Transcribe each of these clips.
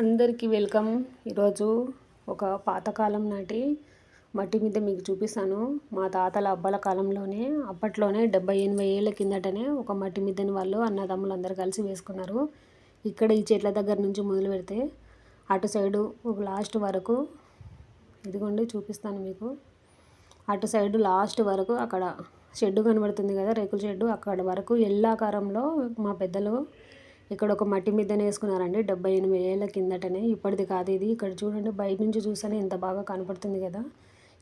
అందరికీ వెల్కమ్. ఈరోజు ఒక పాతకాలం నాటి మట్టి మీద మీకు చూపిస్తాను. మా తాతల అబ్బల కాలంలోనే అప్పట్లోనే డెబ్బై ఎనభై ఏళ్ళ కిందటనే ఒక మట్టి మిద్దని వాళ్ళు అన్నదమ్ములు అందరు కలిసి వేసుకున్నారు. ఇక్కడ ఈ చెట్ల దగ్గర నుంచి మొదలు పెడితే అటు సైడు ఒక లాస్ట్ వరకు ఇదిగోండి చూపిస్తాను మీకు. అటు సైడు లాస్ట్ వరకు అక్కడ షెడ్డు కనబడుతుంది కదా రేకుల షెడ్డు. అక్కడ వరకు ఎల్లాకారంలో మా పెద్దలు ఇక్కడ ఒక మట్టి మిద్దెన వేసుకున్నారండి. డెబ్బై ఎనిమిది ఏళ్ళ కిందటనే. ఇప్పటిది కాదు ఇది. ఇక్కడ చూడండి బయట నుంచి చూస్తేనే ఎంత బాగా కనపడుతుంది కదా.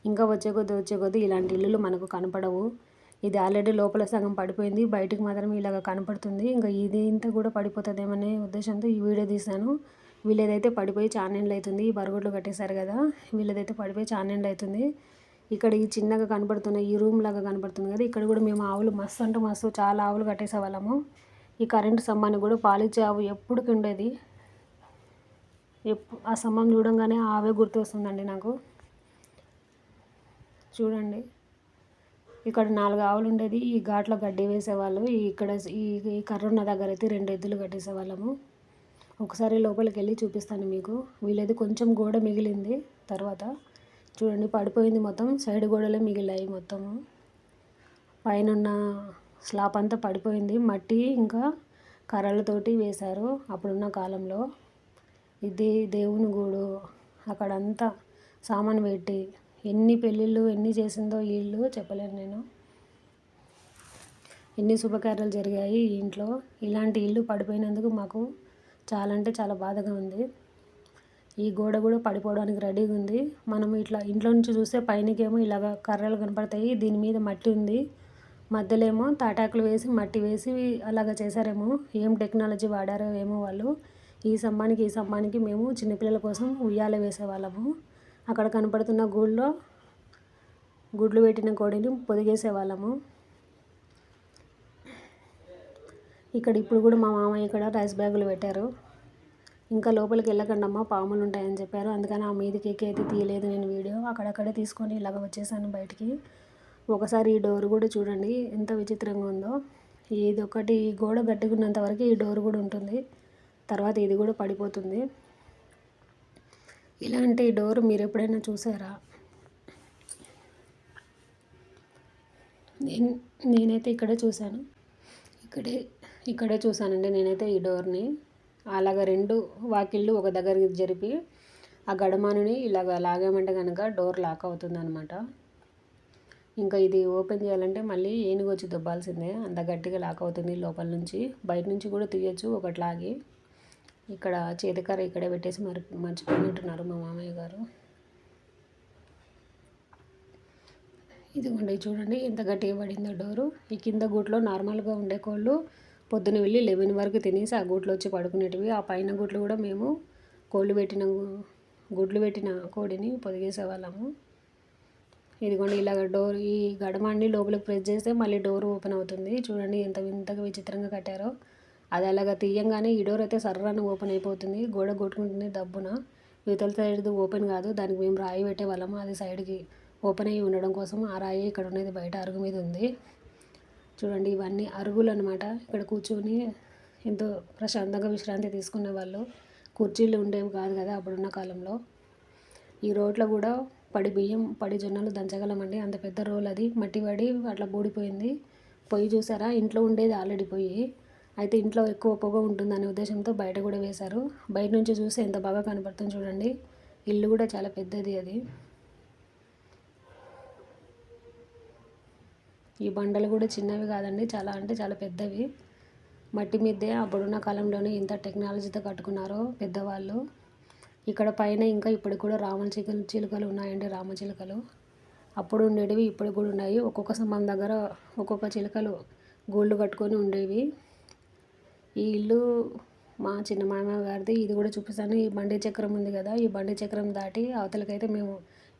ఇంకా వచ్చే కొద్దీ వచ్చే కొద్దీ ఇలాంటి ఇల్లులు మనకు కనపడవు. ఇది ఆల్రెడీ లోపల సగం పడిపోయింది. బయటికి మాత్రం ఇలాగ కనపడుతుంది. ఇంకా ఇది ఇంత కూడా పడిపోతుందేమనే ఉద్దేశంతో ఈ వీడియో తీశాను. వీళ్ళదైతే పడిపోయి చాన్నెండ్లు అవుతుంది ఈ బరుగుడ్లు కట్టేశారు కదా. వీళ్ళదైతే పడిపోయి చాన్నెండ్లు అవుతుంది ఇక్కడ ఈ చిన్నగా కనపడుతున్న ఈ రూమ్ లాగా కనపడుతుంది కదా. ఇక్కడ కూడా మేము ఆవులు మస్తు అంటే మస్తు చాలా ఆవులు కట్టేసే వాళ్ళము ఈ కరెంటు స్తంభాన్ని కూడా పాలిచ్చావు ఆవు ఎప్పటికి ఉండేది ఎప్పు ఆ స్తంభం చూడంగానే ఆవే గుర్తు వస్తుందండి నాకు. చూడండి. ఇక్కడ నాలుగు ఆవులు ఉండేది. ఈ ఘాట్లో గడ్డి వేసేవాళ్ళు. ఇక్కడ ఈ ఈ కర్రున్న దగ్గర అయితే రెండు ఎద్దులు కట్టేసేవాళ్ళము. ఒకసారి లోపలికి వెళ్ళి చూపిస్తాను మీకు. వీళ్ళది కొంచెం గోడ మిగిలింది తర్వాత. చూడండి పడిపోయింది మొత్తం. సైడ్ గోడలే మిగిలాయి మొత్తము. పైన స్లాబ్ అంతా పడిపోయింది. మట్టి ఇంకా కర్రలతోటి వేశారు అప్పుడున్న కాలంలో. ఇది దేవుని గూడు. అక్కడంతా సామాను పెట్టి ఎన్ని పెళ్ళిళ్ళు ఎన్ని చేసిందో వీళ్ళు చెప్పలేను నేను. ఎన్ని శుభకార్యాలు జరిగాయి ఈ ఇంట్లో. ఇలాంటి ఇల్లు పడిపోయినందుకు మాకు చాలా అంటే చాలా బాధగా ఉంది. ఈ గోడ కూడా పడిపోవడానికి రెడీగా ఉంది. మనం ఇట్లా ఇంట్లో నుంచి చూస్తే పైనకేమో ఇలాగ కర్రలు కనపడతాయి. దీని మీద మట్టి ఉంది. మధ్యలో ఏమో తాటాకులు వేసి మట్టి వేసి అలాగ చేశారేమో. ఏం టెక్నాలజీ వాడారో ఏమో వాళ్ళు. ఈ స్తంభానికి ఈ స్తంభానికి మేము చిన్నపిల్లల కోసం ఉయ్యాల వేసేవాళ్ళము. అక్కడ కనపడుతున్న గూళ్ళో గుడ్లు పెట్టిన కోడిని పొదిగేసేవాళ్ళము. ఇక్కడ ఇప్పుడు కూడా మా మామయ్య ఇక్కడ రైస్ బ్యాగులు పెట్టారు. ఇంకా లోపలికి వెళ్ళకండి అమ్మ పాములు ఉంటాయని చెప్పారు. అందుకని ఆ మీదకి ఎక్కి అయితే తీయలేదు నేను వీడియో. అక్కడక్కడే తీసుకొని ఇలాగ వచ్చేసాను బయటికి. ఒకసారి ఈ డోర్ కూడా చూడండి ఎంత విచిత్రంగా ఉందో. ఇది ఒకటి గోడ గట్టుకున్నంత వరకు ఈ డోర్ కూడా ఉంటుంది. తర్వాత ఇది కూడా పడిపోతుంది. ఇలాంటి డోర్ మీరు ఎప్పుడైనా చూసారా? నేను నేనైతే ఇక్కడే చూశాను. ఇక్కడే ఇక్కడే చూశానండి నేనైతే ఈ డోర్ని. అలాగ రెండు వాకిళ్ళు ఒక దగ్గరికి జరిపి ఆ గడమానుని ఇలాగ లాగామంటే కనుక డోర్ లాక్ అవుతుంది అనమాట ఇంకా ఇది ఓపెన్ చేయాలంటే మళ్ళీ ఏనుగు వచ్చి దుబ్బాల్సిందే. అంత గట్టిగా లాక్ అవుతుంది లోపల నుంచి. బయట నుంచి కూడా తీయచ్చు ఒకటి లాగి ఇక్కడ చేతికర్ర ఇక్కడే పెట్టేసి మరి మర్చిపోయినట్టున్నారు మా మామయ్య గారు. ఇదిగోండి చూడండి ఎంత గట్టిగా పడిందో డోరు. ఈ కింద గూట్లో నార్మల్గా ఉండే కోళ్ళు పొద్దున వెళ్ళి లెవెన్ వరకు తినేసి ఆ గూట్లో వచ్చి పడుకునేటివి. ఆ పైన గుడ్లు కూడా మేము కోళ్ళు పెట్టిన గుడ్లు పెట్టిన కోడిని పొదిగేసేవాళ్ళము. ఇదిగోండి ఇలాగ డోర్ ఈ గడమాన్ని లోపలికి ప్రెస్ చేస్తే మళ్ళీ డోర్ ఓపెన్ అవుతుంది. చూడండి ఎంత వింతగా విచిత్రంగా కట్టారో. అది అలాగ తీయంగానే ఈ డోర్ అయితే సర్రాన్ని ఓపెన్ అయిపోతుంది. గోడ కొట్టుకుంటుంది దబ్బున. యువతల సైడ్ ఓపెన్ కాదు దానికి మేము రాయి పెట్టే వాళ్ళము అది సైడ్కి ఓపెన్ అయ్యి ఉండడం కోసం ఆ రాయి ఇక్కడ ఉన్నది బయట అరుగు మీద ఉంది. చూడండి ఇవన్నీ అరుగులు అనమాట ఇక్కడ కూర్చొని ఎంతో ప్రశాంతంగా విశ్రాంతి తీసుకునే వాళ్ళు. కుర్చీలు ఉండేవి కాదు కదా అప్పుడున్న కాలంలో. ఈ రోడ్లో కూడా పడి బియ్యం పడి జొన్నలు దంచగలమండి. అంత పెద్ద రోల్ అది. మట్టి పడి అట్లా బూడిపోయింది. పొయ్యి చూసారా? ఇంట్లో ఉండేది ఆల్రెడీ పొయ్యి. అయితే ఇంట్లో ఎక్కువ పొగ ఉంటుందనే ఉద్దేశంతో బయట కూడా వేశారు. బయట నుంచి చూస్తే ఎంత బాగా కనపడుతుంది చూడండి. ఇల్లు కూడా చాలా పెద్దది అది. ఈ బండలు కూడా చిన్నవి కాదండి. చాలా అంటే చాలా పెద్దవి. మట్టి మీదే అప్పుడున్న కాలంలోనే ఇంత టెక్నాలజీతో కట్టుకున్నారో పెద్దవాళ్ళు. ఇక్కడ పైన ఇంకా ఇప్పటికి కూడా రామల చిలుకలు చిలుకలు ఉన్నాయండి రామ చిలుకలు. అప్పుడు ఉండేటివి ఇప్పుడు కూడా ఉన్నాయి. ఒక్కొక్క స్తంభం దగ్గర ఒక్కొక్క చిలుకలు గోల్డ్ కట్టుకొని ఉండేవి. ఈ ఇల్లు మా చిన్న మామ గారిది ఇది కూడా చూపిస్తాను. ఈ బండి చక్రం ఉంది కదా ఈ బండి చక్రం దాటి అవతలకైతే మేము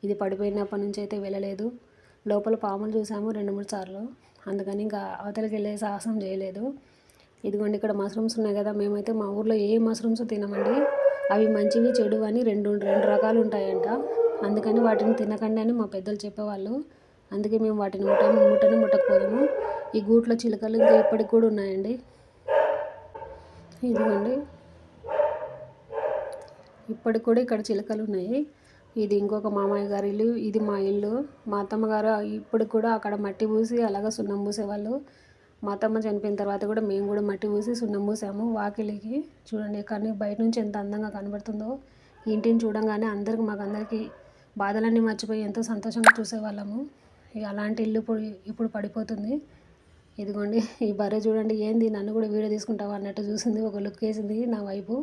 ఇది పడిపోయినప్పటి నుంచి అయితే వెళ్ళలేదు. లోపల పాములు చూసాము రెండు మూడు సార్లు. అందుకని ఇంకా అవతలకి వెళ్ళే సాహసం చేయలేదు. ఇదిగోండి ఇక్కడ మష్రూమ్స్ ఉన్నాయి కదా మేమైతే మా ఊర్లో ఏ మష్రూమ్స్ తినమండి. అవి మంచివి చెడు అని రెండు రెండు రకాలు ఉంటాయంట. అందుకని వాటిని తినకండి అని మా పెద్దలు చెప్పేవాళ్ళు. అందుకే మేము వాటిని ముట్ట ముట్టని ముట్టకపోయాము ఈ గూట్లో చిలుకలు ఇంకా ఇప్పటికి కూడా ఉన్నాయండి. ఇదిగోండి. ఇప్పటికి కూడా ఇక్కడ చిలకలు ఉన్నాయి. ఇది ఇంకొక మామయ్య గారి ఇల్లు ఇది మా ఇల్లు. మా అత్తమ్మ గారు ఇప్పుడు కూడా అక్కడ మట్టి పూసి అలాగ సున్నం పూసేవాళ్ళు. మా అత్తమ్మ చనిపోయిన తర్వాత కూడా మేము కూడా మట్టి పూసి సున్నం పూసాము. వాకిలికి చూడండి కానీ బయట నుంచి ఎంత అందంగా కనబడుతుందో. ఇంటిని చూడంగానే అందరికి మాకు అందరికీ బాధలన్నీ మర్చిపోయి ఎంతో సంతోషంగా చూసేవాళ్ళము. ఇక అలాంటి ఇల్లు ఇప్పుడు ఇప్పుడు పడిపోతుంది. ఇదిగోండి ఈ బర్రె చూడండి ఏంది నన్ను కూడా వీడియో తీసుకుంటావా అన్నట్టు చూసింది. ఒక లుక్ వేసింది నా వైపు.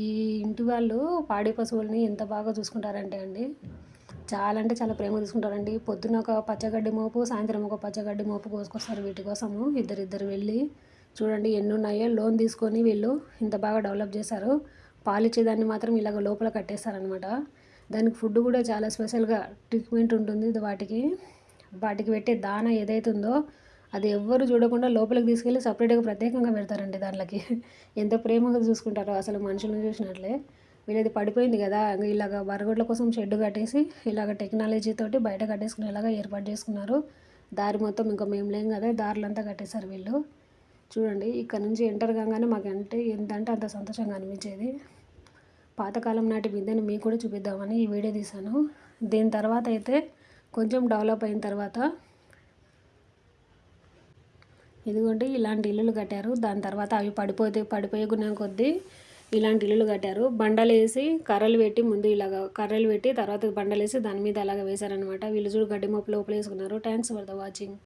ఈ ఇంటి వాళ్ళు పాడి పశువుల్ని ఎంత బాగా చూసుకుంటారంటే అండి చాలా అంటే చాలా ప్రేమ తీసుకుంటారండి. పొద్దున ఒక పచ్చగడ్డి మోపు సాయంత్రం ఒక పచ్చగడ్డి మోపు కోసుకొస్తారు వీటి కోసము. ఇద్దరిద్దరు వెళ్ళి చూడండి ఎన్ని ఉన్నాయో లోన్ తీసుకొని వీళ్ళు ఇంత బాగా డెవలప్ చేశారు. పాలిచ్చేదాన్ని మాత్రం ఇలాగ లోపల కట్టేస్తారనమాట దానికి ఫుడ్ కూడా చాలా స్పెషల్గా ట్రీట్మెంట్ ఉంటుంది వాటికి. వాటికి పెట్టే దాన ఏదైతుందో అది ఎవ్వరు చూడకుండా లోపలికి తీసుకెళ్ళి సపరేట్గా ప్రత్యేకంగా పెడతారండి దాంట్లోకి. ఎంత ప్రేమగా చూసుకుంటారో అసలు మనుషులను చూసినట్లే. వీళ్ళది పడిపోయింది కదా ఇలాగ వరగొడ్ల కోసం షెడ్ కట్టేసి ఇలాగ టెక్నాలజీతోటి బయట బయట కట్టేసుకునేలాగా ఏర్పాటు చేసుకున్నారు. దారి మొత్తం ఇంకా మేము లేం కదా దారులంతా కట్టేశారు వీళ్ళు. చూడండి ఇక్కడ నుంచి ఎంటర్ కాగానే మాకు అంటే అంత సంతోషంగా అనిపించేది. పాతకాలం నాటి విద్యను మీకు కూడా చూపిద్దామని ఈ వీడియో తీశాను. దీని తర్వాత అయితే కొంచెం డెవలప్ అయిన తర్వాత ఇదిగోండి ఇలాంటి ఇల్లులు కట్టారు. దాని తర్వాత అవి పడిపోతే పడిపోయే గుణం కొద్దీ ఇలాంటి ఇల్లులు కట్టారు. బండలేసి కర్రలు పెట్టి ముందు ఇలాగ కర్రలు పెట్టి తర్వాత బండలేసి దాని మీద అలాగ వేశారనమాట వీళ్ళు చూడు గడ్డి మోపు లోపల వేసుకున్నారు థ్యాంక్స్ ఫర్ ద వాచింగ్